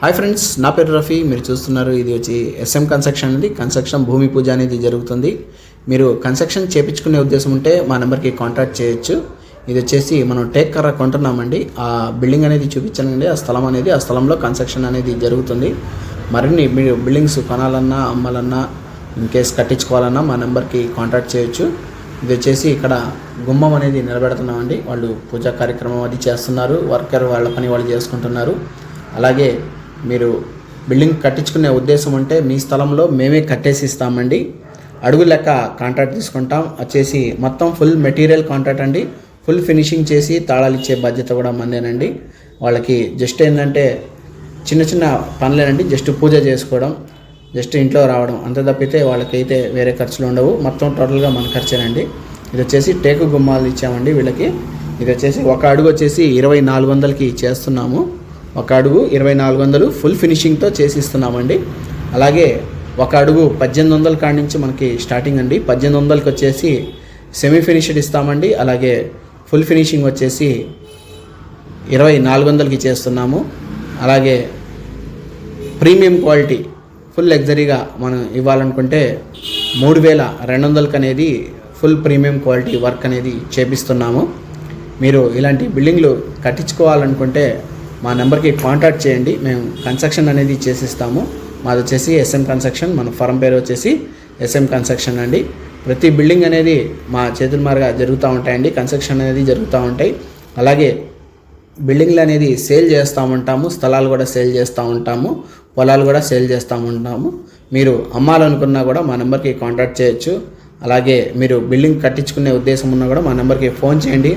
Hi friends నా పేరు రఫీ. మీరు చూస్తున్నారు ఇది వచ్చి ఎస్ఎం కన్స్ట్రక్షన్ అనేది కన్స్ట్రక్షన్ భూమి పూజ అనేది జరుగుతుంది. మీరు కన్స్ట్రక్షన్ చేపించుకునే ఉద్దేశం ఉంటే మా నెంబర్కి కాంటాక్ట్ చేయొచ్చు. ఇది వచ్చేసి మనం టేక్ కర్ర కొంటున్నామండి. ఆ బిల్డింగ్ అనేది చూపించానండి. ఆ స్థలం అనేది ఆ స్థలంలో కన్స్ట్రక్షన్ అనేది జరుగుతుంది. మరిన్ని మీరు బిల్డింగ్స్ కొనాలన్నా అమ్మాలన్నా ఇన్ కేస్ కట్టించుకోవాలన్నా మా నెంబర్కి కాంటాక్ట్ చేయొచ్చు. ఇది వచ్చేసి ఇక్కడ గుమ్మం అనేది నిలబెడుతున్నామండి. వాళ్ళు పూజా కార్యక్రమం అది చేస్తున్నారు. వర్కర్ వాళ్ళ పని వాళ్ళు చేసుకుంటున్నారు. అలాగే మీరు బిల్డింగ్ కట్టించుకునే ఉద్దేశం ఉంటే మీ స్థలంలో మేమే కట్టేసి ఇస్తామండి. అడుగు లెక్క కాంట్రాక్ట్ తీసుకుంటాం. వచ్చేసి మొత్తం ఫుల్ మెటీరియల్ కాంట్రాక్ట్ అండి. ఫుల్ ఫినిషింగ్ చేసి తాళాలు ఇచ్చే బాధ్యత కూడా మందేనండి వాళ్ళకి జస్ట్ ఏంటంటే చిన్న చిన్న పనులేనండి. జస్ట్ పూజ చేసుకోవడం జస్ట్ ఇంట్లో రావడం అంత తప్పితే వాళ్ళకైతే వేరే ఖర్చులు ఉండవు. మొత్తం టోటల్గా మన ఖర్చేనండి. ఇది వచ్చేసి టేకు గుమ్మాలు ఇచ్చామండి వీళ్ళకి. ఇది వచ్చేసి ఒక అడుగు వచ్చేసి ఇరవై నాలుగు వందలకి చేస్తున్నాము. ఒక అడుగు ఇరవై నాలుగు వందలు ఫుల్ ఫినిషింగ్తో చేసి ఇస్తున్నామండి అలాగే ఒక అడుగు పద్దెనిమిది వందల కాడి నుంచి మనకి స్టార్టింగ్ అండి. పద్దెనిమిది వందలకి వచ్చేసి సెమీ ఫినిష్డ్ ఇస్తామండి. అలాగే ఫుల్ ఫినిషింగ్ వచ్చేసి ఇరవై నాలుగు వందలకి చేస్తున్నాము. అలాగే ప్రీమియం క్వాలిటీ ఫుల్ లగ్జరీగా మనం ఇవ్వాలనుకుంటే మూడు వేల రెండు వందలకి అనేది ఫుల్ ప్రీమియం క్వాలిటీ వర్క్ అనేది చేపిస్తున్నాము. మీరు ఇలాంటి బిల్డింగ్లు కట్టించుకోవాలనుకుంటే మా నెంబర్కి కాంటాక్ట్ చేయండి. మేము కన్స్ట్రక్షన్ అనేది చేసిస్తాము. మాది వచ్చేసి ఎస్ఎం కన్స్ట్రక్షన్. మన ఫరం పేరు వచ్చేసి ఎస్ఎం కన్స్ట్రక్షన్ అండి. ప్రతి బిల్డింగ్ అనేది మా చేతుల మారుగా జరుగుతూ ఉంటాయండి. కన్స్ట్రక్షన్ అనేది జరుగుతూ ఉంటాయి. అలాగే బిల్డింగ్లు అనేది సేల్ చేస్తూ ఉంటాము. స్థలాలు కూడా సేల్ చేస్తూ ఉంటాము. పొలాలు కూడా సేల్ చేస్తూ ఉంటాము. మీరు అమ్మాలనుకున్నా కూడా మా నెంబర్కి కాంటాక్ట్ చేయొచ్చు. అలాగే మీరు బిల్డింగ్ కట్టించుకునే ఉద్దేశం ఉన్నా కూడా మా నెంబర్కి ఫోన్ చేయండి.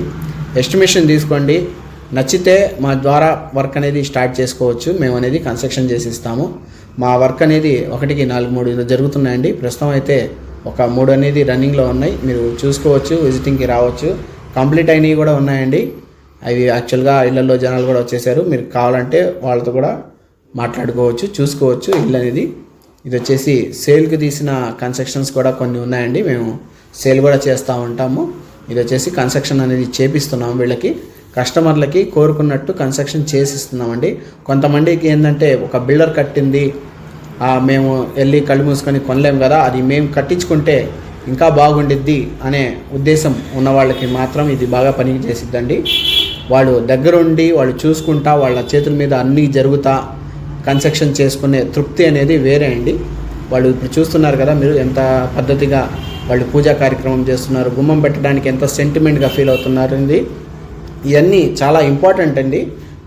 ఎస్టిమేషన్ తీసుకోండి. నచ్చితే మా ద్వారా వర్క్ అనేది స్టార్ట్ చేసుకోవచ్చు. మేము అనేది కన్స్ట్రక్షన్ చేసి ఇస్తాము మా వర్క్ అనేది ఒకటికి నాలుగు మూడు జరుగుతున్నాయండి. ప్రస్తుతం అయితే ఒక మూడు అనేది రన్నింగ్లో ఉన్నాయి. మీరు చూసుకోవచ్చు విజిటింగ్కి రావచ్చు. కంప్లీట్ అయినవి కూడా ఉన్నాయండి. అవి యాక్చువల్గా ఇళ్ళలో జనాలు కూడా వచ్చేసారు. మీరు కావాలంటే వాళ్ళతో కూడా మాట్లాడుకోవచ్చు చూసుకోవచ్చు. ఇల్లు అనేది ఇది వచ్చేసి సేల్కి తీసిన కన్స్ట్రక్షన్స్ కూడా కొన్ని ఉన్నాయండి. మేము సేల్ కూడా చేస్తూ ఉంటాము. ఇది వచ్చేసి కన్స్ట్రక్షన్ అనేది చేపిస్తున్నాం వీళ్ళకి. కస్టమర్లకి కోరుకున్నట్టు కన్స్ట్రక్షన్ చేసిస్తున్నామండి. కొంతమందికి ఏంటంటే ఒక బిల్డర్ కట్టింది మేము వెళ్ళి కళ్ళు మూసుకొని కొనలేము కదా అది మేము కట్టించుకుంటే ఇంకా బాగుండిద్ది అనే ఉద్దేశం ఉన్న వాళ్ళకి మాత్రం ఇది బాగా పని చేసిద్దండి. వాళ్ళు దగ్గరుండి వాళ్ళు చూసుకుంటా వాళ్ళ చేతుల మీద అన్నీ జరుగుతా కన్స్ట్రక్షన్ చేసుకునే తృప్తి అనేది వేరే అండి. వాళ్ళు ఇప్పుడు చూస్తున్నారు కదా మీరు ఎంత పద్ధతిగా వాళ్ళు పూజా కార్యక్రమం చేస్తున్నారు గుమ్మం పెట్టడానికి ఎంత సెంటిమెంట్గా ఫీల్ అవుతున్నారు ఇవన్నీ చాలా ఇంపార్టెంట్ అండి.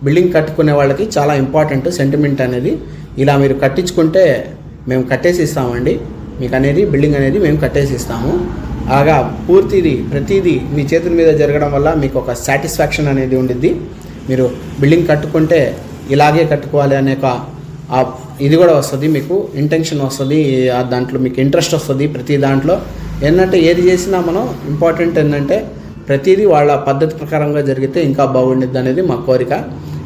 బిల్డింగ్ కట్టుకునే వాళ్ళకి చాలా ఇంపార్టెంట్ సెంటిమెంట్ అనేది. ఇలా మీరు కట్టించుకుంటే మేము కట్టేసి ఇస్తామండి మీకు అనేది బిల్డింగ్ అనేది మేము కట్టేసి ఇస్తాము అలాగా పూర్తిది ప్రతిదీ మీ చేతుల మీద జరగడం వల్ల మీకు ఒక సాటిస్ఫాక్షన్ అనేది ఉండిద్ది. మీరు బిల్డింగ్ కట్టుకుంటే ఇలాగే కట్టుకోవాలి అనే ఒక ఇది కూడా వస్తుంది మీకు ఇంటెన్షన్ వస్తుంది ఆ దాంట్లో మీకు ఇంట్రెస్ట్ వస్తుంది ప్రతి దాంట్లో. ఏంటంటే ఏది చేసినా మనం ఇంపార్టెంట్ ఏంటంటే ప్రతిదీ వాళ్ళ పద్ధతి ప్రకారంగా జరిగితే ఇంకా బాగుండిద్ది అనేది మా కోరిక.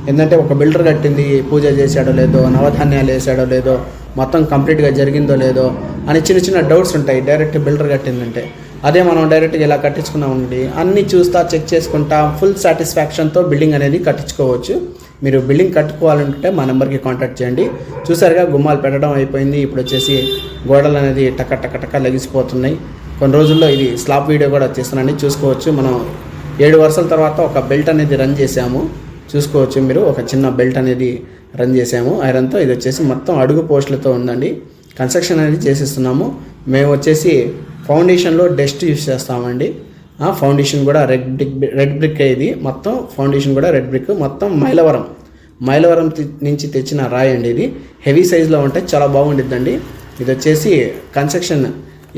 ఏంటంటే ఒక బిల్డర్ కట్టింది పూజ చేశాడో లేదో నవధాన్యాలు వేసాడో లేదో మొత్తం కంప్లీట్గా జరిగిందో లేదో అని చిన్న చిన్న డౌట్స్ ఉంటాయి డైరెక్ట్ బిల్డర్ కట్టిందంటే. అదే మనం డైరెక్ట్గా ఇలా కట్టించుకున్నామండి అన్నీ చూస్తా చెక్ చేసుకుంటా ఫుల్ సాటిస్ఫాక్షన్తో బిల్డింగ్ అనేది కట్టించుకోవచ్చు. మీరు బిల్డింగ్ కట్టుకోవాలంటే మా నెంబర్కి కాంటాక్ట్ చేయండి. చూసారుగా గుమ్మాలు పెట్టడం అయిపోయింది ఇప్పుడు వచ్చేసి గోడలు అనేది టక టక టక లెగిసిపోతున్నాయి. కొన్ని రోజుల్లో ఇది స్లాబ్ వీడియో కూడా వచ్చేస్తున్నాండి చూసుకోవచ్చు. మనం ఏడు వరుసల తర్వాత ఒక బెల్ట్ అనేది రన్ చేసాము చూసుకోవచ్చు మీరు. ఒక చిన్న బెల్ట్ అనేది రన్ చేసాము ఐరన్తో ఇది వచ్చేసి మొత్తం అడుగు పోస్టులతో ఉందండి. కన్స్ట్రక్షన్ అనేది చేసిస్తున్నాము. మేము వచ్చేసి ఫౌండేషన్లో డస్ట్ యూస్ చేస్తామండి. ఆ ఫౌండేషన్ కూడా రెడ్ బ్రిక్ రెడ్ బ్రిక్ ఇది. మొత్తం ఫౌండేషన్ కూడా రెడ్ బ్రిక్ మొత్తం మైలవరం. మైలవరం నుంచి తెచ్చిన రాయి అండి ఇది. హెవీ సైజులో ఉంటే చాలా బాగుండిద్దండి. ఇది వచ్చేసి కన్స్ట్రక్షన్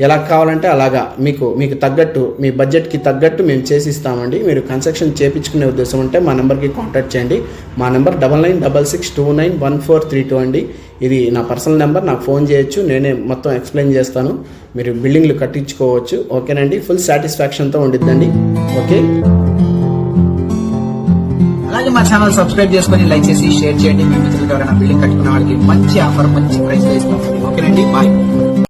ఎలా కావాలంటే అలాగా మీకు మీకు తగ్గట్టు మీ బడ్జెట్కి తగ్గట్టు మేము చేసి ఇస్తామండి మీరు కన్స్ట్రక్షన్ చేయించుకునే ఉద్దేశం ఉంటే మా నెంబర్కి కాంటాక్ట్ చేయండి. మా number double nine double six two nine one four three two అండి. ఇది నా పర్సనల్ నెంబర్ నాకు ఫోన్ చేయొచ్చు నేనే మొత్తం ఎక్స్ప్లెయిన్ చేస్తాను. మీరు బిల్డింగ్లు కట్టించుకోవచ్చు ఓకేనండి? ఫుల్ సాటిస్ఫాక్షన్తో ఉండిద్దండి. ఓకే? అలాగే మా ఛానల్ సబ్స్క్రైబ్ చేసుకొని లైక్ చేసి షేర్ చేయండి. మీ మిత్రులకు ఎవరైనా బిల్డింగ్ కట్టుకున్న వాళ్ళకి మంచి ఆఫర్ మంచి ప్రైస్ ఇస్తాం ఓకేనండి? బాయ్.